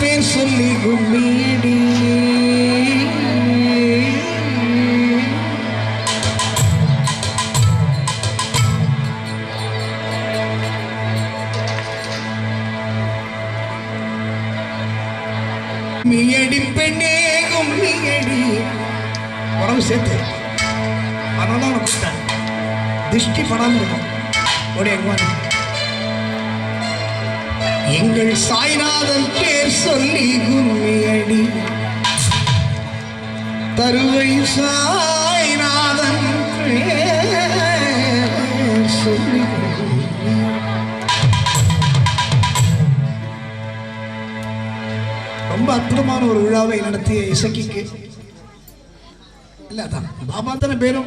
பேர் சொல்லி கும்மிடி கும்மியடி பெண்ணே கும்மியடி. உடம்பு சேர்த்து. அதனால தான் உனக்கு கூப்பிட்டேன். திருஷ்டி படாம இருக்கும் ஒரே எங்க எங்கள் சாய்நாதன் பேர் சொல்லி கும்மியடி. தருவை சாய்நாதன் பேர் சொல்லி ரொம்ப அற்புதமான ஒரு விழாவை நடத்திய இசக்கிக்கு. இல்ல அதான். பாபா தானே பேரும்.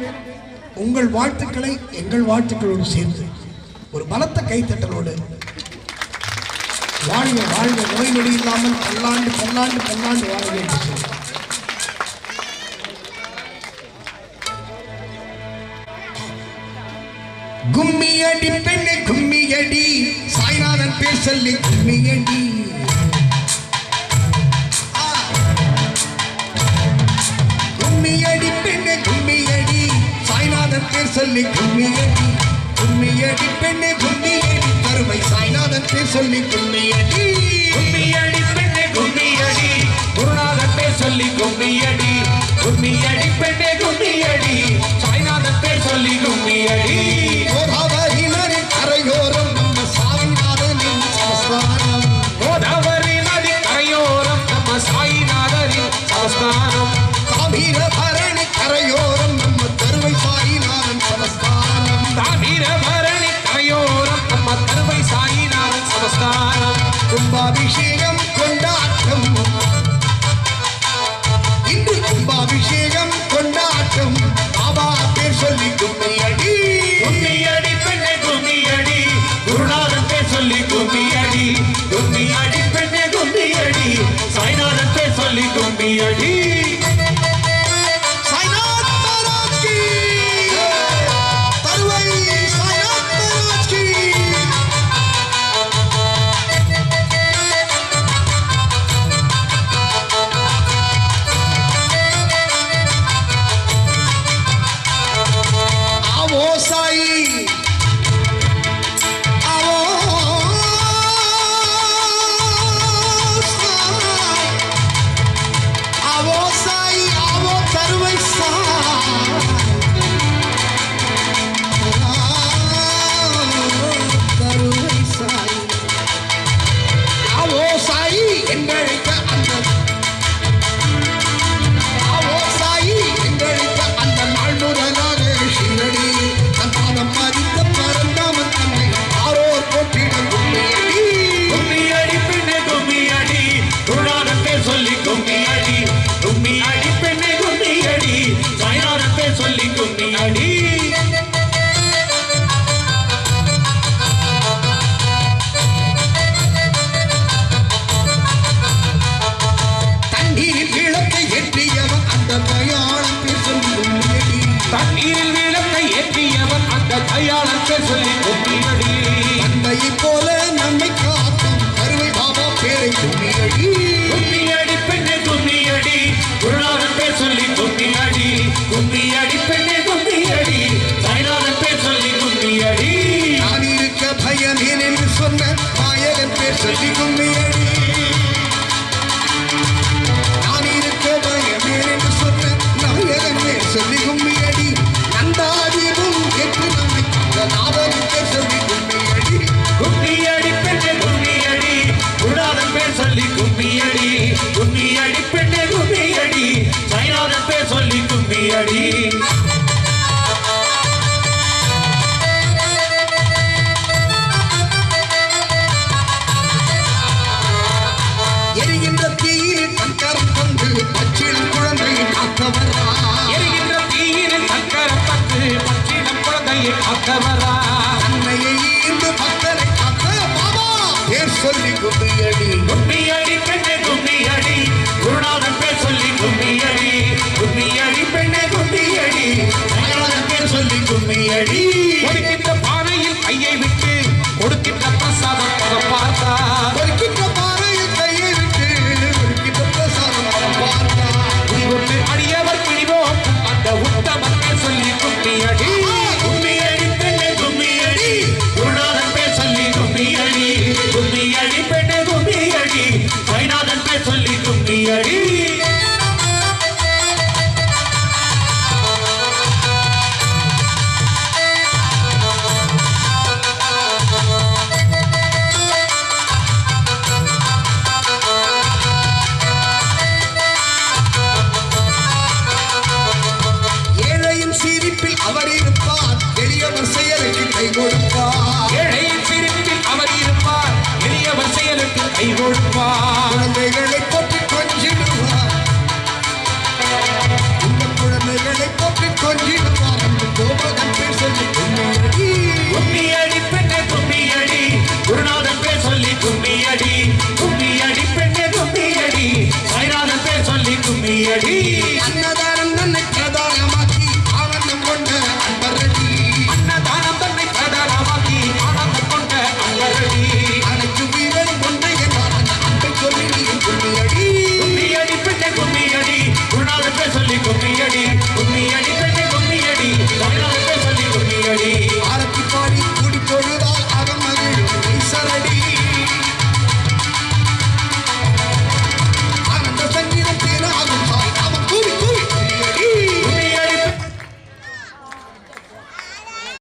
உங்கள் வாழ்த்துக்களை எங்கள் வாழ்த்துக்களோடு சேர்ந்து ஒரு பலத்த கைத்தட்டலோடு வாழ்க வாழ்க நோய் நொடி இல்லாமல் பல்லாண்டு பல்லாண்டு பல்லாண்டு வாழ்க என்று சொல்லி. கும்மியடி பெண்ணே கும்மியடி. சாய்நாதன் பேர் சொல்லி கும்மியடி. கும்மியடி பெண்ணே கும்மியடி. சாய்நாதன் பேர் சொல்லி கும்மியடி. கும்மியடி பெண்ணே கும்மி சொல்லி கும்மியடி கும்பாபிஷேகம் aí. விளக்கை ஏற்றியவன் அந்த பேர் சொல்லி கும்மியடி. தந்தையை போல நம்மை காக்கும் கருவை பாபா பேரை உண்மையடி கும்மியடி பெண்ணே கும்மியடி. குருநாதன் பேர் சொல்லி காத்தவரா அன்னையை ஈர்ந்து பக்தரை காத்த பாபா. பேர் சொல்லி கும்மியடி. கும்மியடி பெண்ணே கும்மியடி. குருநாதன் பேர் சொல்லி கும்மியடி. கும்மியடி பெண்ணே கும்மியடி. சாய்நாதன் பேர் சொல்லி கும்மியடி. சிரிப்பில் அவர் இருப்பார். எளியவர் செயலுக்கு கை கொடுப்பார். ஏழையின் சிரிப்பில் அவர் இருப்பார். எளியவர் செயலுக்கு கை கொடுப்பார். குழந்தைகளை தொட்டு கொஞ்சிடுவார். இந்த குழந்தைகளை தொட்டு கொஞ்சிடுவார். என்று கோபதன் பேர் சொல்லி கும்மியடி பெண்ணே கும்மியடி. குருநாதன் பேர் சொல்லி கும்மியடி. கும்மியடி பெண்ணே கும்மியடி. சாய்நாதன் பேர் சொல்லி கும்மியடி.